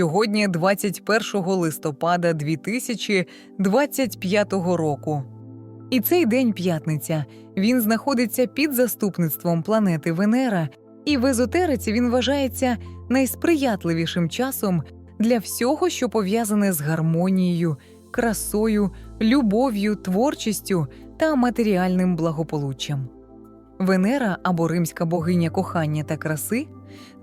Сьогодні 21 листопада 2025 року. І цей день п'ятниця. Він знаходиться під заступництвом планети Венера, і в езотериці він вважається найсприятливішим часом для всього, що пов'язане з гармонією, красою, любов'ю, творчістю та матеріальним благополуччям. Венера або римська богиня кохання та краси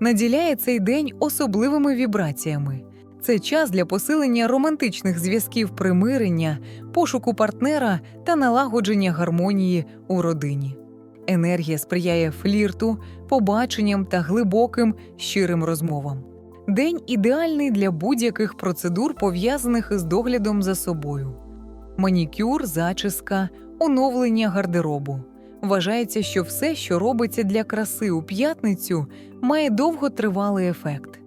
наділяє цей день особливими вібраціями. Це час для посилення романтичних зв'язків примирення, пошуку партнера та налагодження гармонії у родині. Енергія сприяє флірту, побаченням та глибоким щирим розмовам. День ідеальний для будь-яких процедур, пов'язаних із доглядом за собою. Манікюр, зачіска, оновлення гардеробу. Вважається, що все, що робиться для краси у п'ятницю, має довготривалий ефект.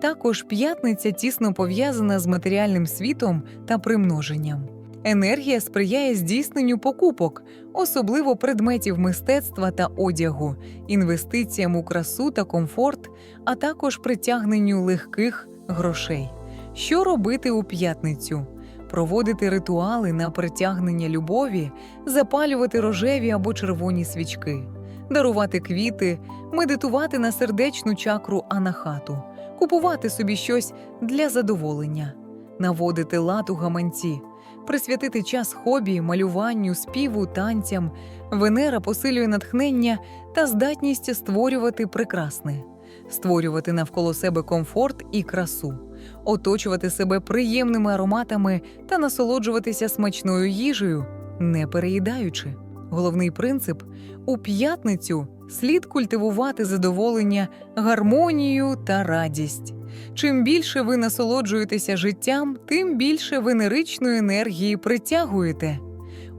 Також п'ятниця тісно пов'язана з матеріальним світом та примноженням. Енергія сприяє здійсненню покупок, особливо предметів мистецтва та одягу, інвестиціям у красу та комфорт, а також притягненню легких грошей. Що робити у п'ятницю? Проводити ритуали на притягнення любові, запалювати рожеві або червоні свічки, дарувати квіти, медитувати на сердечну чакру анахату, купувати собі щось для задоволення, наводити лад у гаманці, присвятити час хобі, малюванню, співу, танцям. Венера посилює натхнення та здатність створювати прекрасне, створювати навколо себе комфорт і красу, оточувати себе приємними ароматами та насолоджуватися смачною їжею, не переїдаючи. Головний принцип у п'ятницю слід культивувати задоволення, гармонію та радість. Чим більше ви насолоджуєтеся життям, тим більше венеричної енергії притягуєте.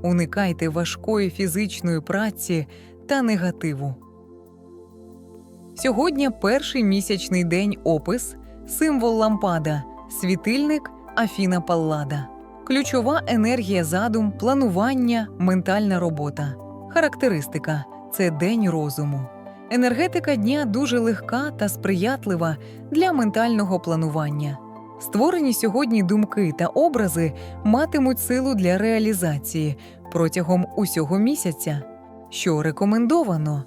Уникайте важкої фізичної праці та негативу. Сьогодні перший місячний день опис, символ лампада, світильник Афіна Паллада. Ключова енергія задум, планування, ментальна робота. Характеристика це день розуму. Енергетика дня дуже легка та сприятлива для ментального планування. Створені сьогодні думки та образи матимуть силу для реалізації протягом усього місяця, що рекомендовано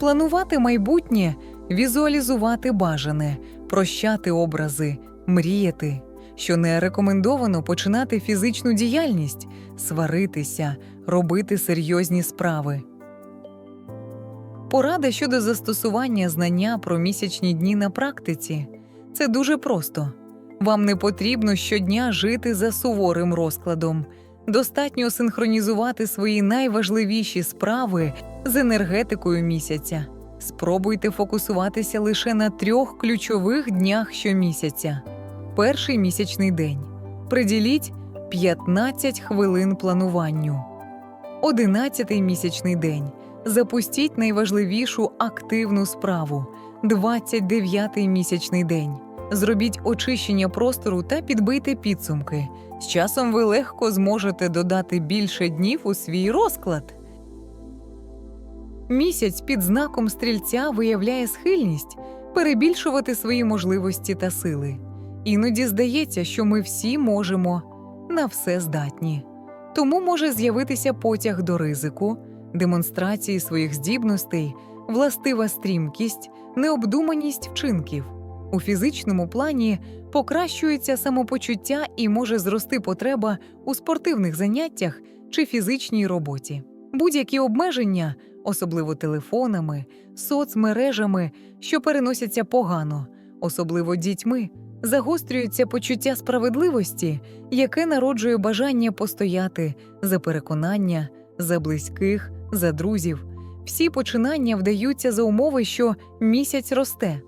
планувати майбутнє, візуалізувати бажане, прощати образи, мріяти, що не рекомендовано починати фізичну діяльність, сваритися, робити серйозні справи. Порада щодо застосування знання про місячні дні на практиці це дуже просто. Вам не потрібно щодня жити за суворим розкладом. Достатньо синхронізувати свої найважливіші справи з енергетикою місяця. Спробуйте фокусуватися лише на трьох ключових днях щомісяця. Перший місячний день. Приділіть 15 хвилин плануванню. Одинадцятий місячний день. Запустіть найважливішу активну справу 29-й місячний день. Зробіть очищення простору та підбийте підсумки. З часом ви легко зможете додати більше днів у свій розклад. Місяць під знаком стрільця виявляє схильність перебільшувати свої можливості та сили. Іноді здається, що ми всі можемо на все здатні. Тому може з'явитися потяг до ризику, демонстрації своїх здібностей, властива стрімкість, необдуманість вчинків. У фізичному плані покращується самопочуття і може зрости потреба у спортивних заняттях чи фізичній роботі. Будь-які обмеження, особливо телефонами, соцмережами, що переносяться погано, особливо дітьми, загострюється почуття справедливості, яке народжує бажання постояти за переконання, за близьких, за друзів. Всі починання вдаються за умови, що місяць росте.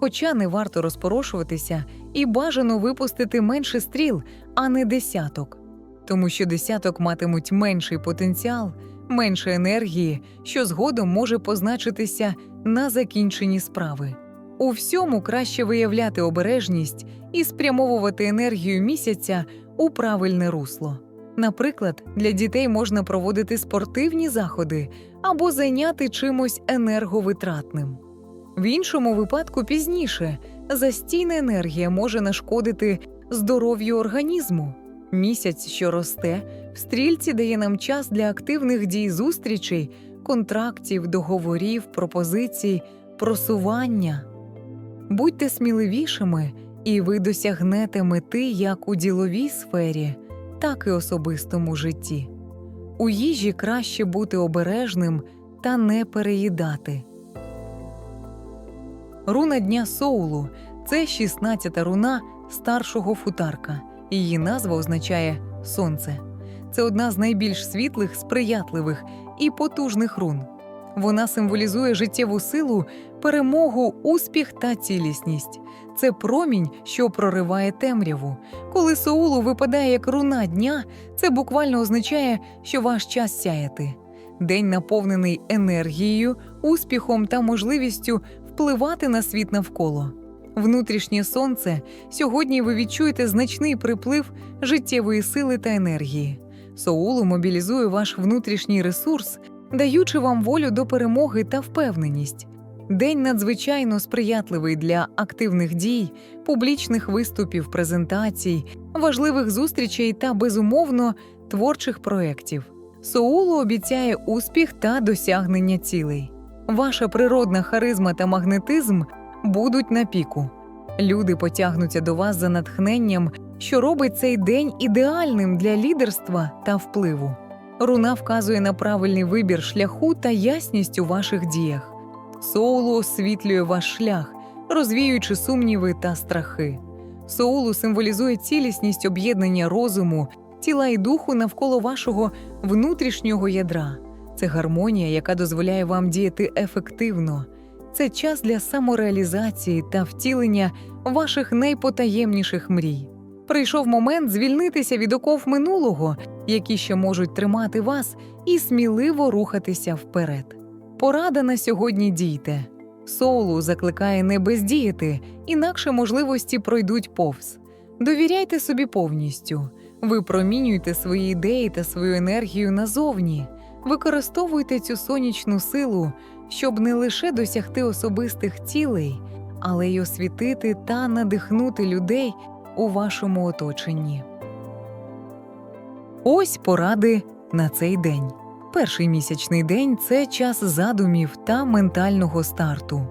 Хоча не варто розпорошуватися і бажано випустити менше стріл, а не десяток, тому що десяток матимуть менший потенціал, менше енергії, що згодом може позначитися на закінченні справи. У всьому краще виявляти обережність і спрямовувати енергію місяця у правильне русло. Наприклад, для дітей можна проводити спортивні заходи або зайняти чимось енерговитратним. В іншому випадку пізніше Застійна енергія може нашкодити здоров'ю організму. Місяць, що росте, стрільці дає нам час для активних дій зустрічей, контрактів, договорів, пропозицій, просування. Будьте сміливішими, і ви досягнете мети як у діловій сфері, так і особистому житті. У їжі краще бути обережним та не переїдати. Руна дня Соулу це 16-та руна старшого футарка. Її назва означає сонце. Це одна з найбільш світлих, сприятливих і потужних рун. Вона символізує життєву силу, перемогу, успіх та цілісність. Це промінь, що прориває темряву. Коли Соулу випадає як руна дня, це буквально означає, що ваш час сяяти. День наповнений енергією, успіхом та можливістю впливати на світ навколо. Внутрішнє сонце сьогодні ви відчуєте значний приплив життєвої сили та енергії. Соулу мобілізує ваш внутрішній ресурс, даючи вам волю до перемоги та впевненість. День надзвичайно сприятливий для активних дій, публічних виступів, презентацій, важливих зустрічей та, безумовно, творчих проєктів. Соулу обіцяє успіх та досягнення цілей. Ваша природна харизма та магнетизм будуть на піку. Люди потягнуться до вас за натхненням, що робить цей день ідеальним для лідерства та впливу. Руна вказує на правильний вибір шляху та ясність у ваших діях. Соулу освітлює ваш шлях, розвіюючи сумніви та страхи. Соулу символізує цілісність об'єднання розуму, тіла і духу навколо вашого внутрішнього ядра. Це гармонія, яка дозволяє вам діяти ефективно. Це час для самореалізації та втілення ваших найпотаємніших мрій. Прийшов момент звільнитися від оков минулого, які ще можуть тримати вас, і сміливо рухатися вперед. Порада на сьогодні дійте. Соулу закликає не бездіяти, інакше можливості пройдуть повз. Довіряйте собі повністю, випромінюйте свої ідеї та свою енергію назовні, використовуйте цю сонячну силу, щоб не лише досягти особистих цілей, але й освітити та надихнути людей у вашому оточенні. Ось поради на цей день. Перший місячний день це час задумів та ментального старту.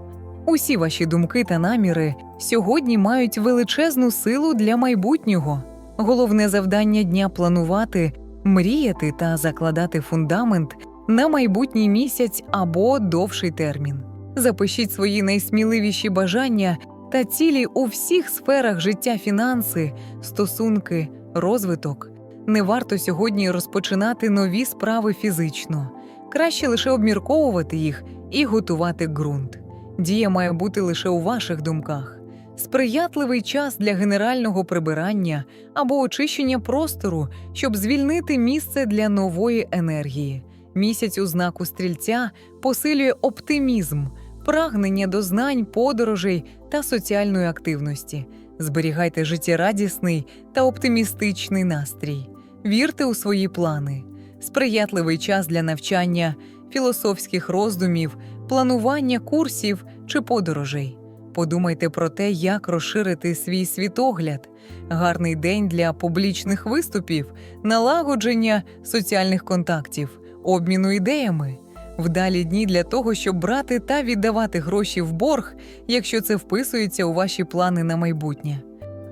Усі ваші думки та наміри сьогодні мають величезну силу для майбутнього. Головне завдання дня планувати, мріяти та закладати фундамент на майбутній місяць або довший термін. Запишіть свої найсміливіші бажання та цілі у всіх сферах життя, фінанси, стосунки, розвиток. Не варто сьогодні розпочинати нові справи фізично. Краще лише обмірковувати їх і готувати ґрунт. Дія має бути лише у ваших думках. Сприятливий час для генерального прибирання або очищення простору, щоб звільнити місце для нової енергії. Місяць у знаку стрільця посилює оптимізм, прагнення до знань, подорожей та соціальної активності. Зберігайте життєрадісний та оптимістичний настрій. Вірте у свої плани, сприятливий час для навчання, філософських роздумів, планування курсів чи подорожей. Подумайте про те, як розширити свій світогляд, гарний день для публічних виступів, налагодження соціальних контактів, обміну ідеями, вдалі дні для того, щоб брати та віддавати гроші в борг, якщо це вписується у ваші плани на майбутнє.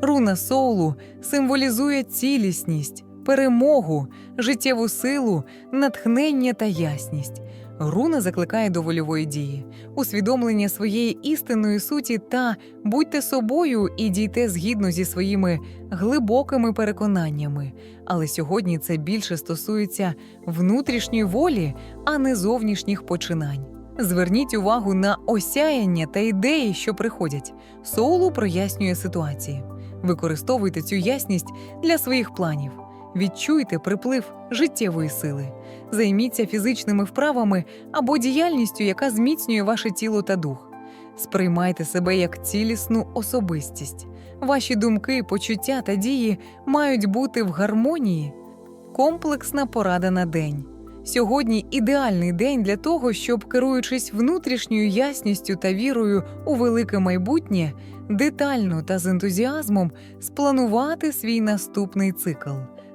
Руна соулу символізує цілісність, перемогу, життєву силу, натхнення та ясність. Руна закликає до вольової дії, усвідомлення своєї істинної суті та будьте собою і дійте згідно зі своїми глибокими переконаннями. Але сьогодні це більше стосується внутрішньої волі, а не зовнішніх починань. Зверніть увагу на осяяння та ідеї, що приходять. Соулу прояснює ситуації. Використовуйте цю ясність для своїх планів. Відчуйте приплив життєвої сили, займіться фізичними вправами або діяльністю, яка зміцнює ваше тіло та дух. Сприймайте себе як цілісну особистість. Ваші думки, почуття та дії мають бути в гармонії. Комплексна порада на день. Сьогодні ідеальний день для того, щоб, керуючись внутрішньою ясністю та вірою у велике майбутнє, детально та з ентузіазмом спланувати свій наступний цикл.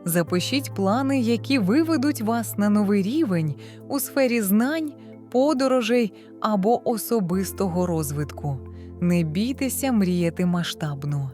Запишіть плани, які виведуть вас на новий рівень у сфері знань, подорожей або особистого розвитку. Не бійтеся мріяти масштабно.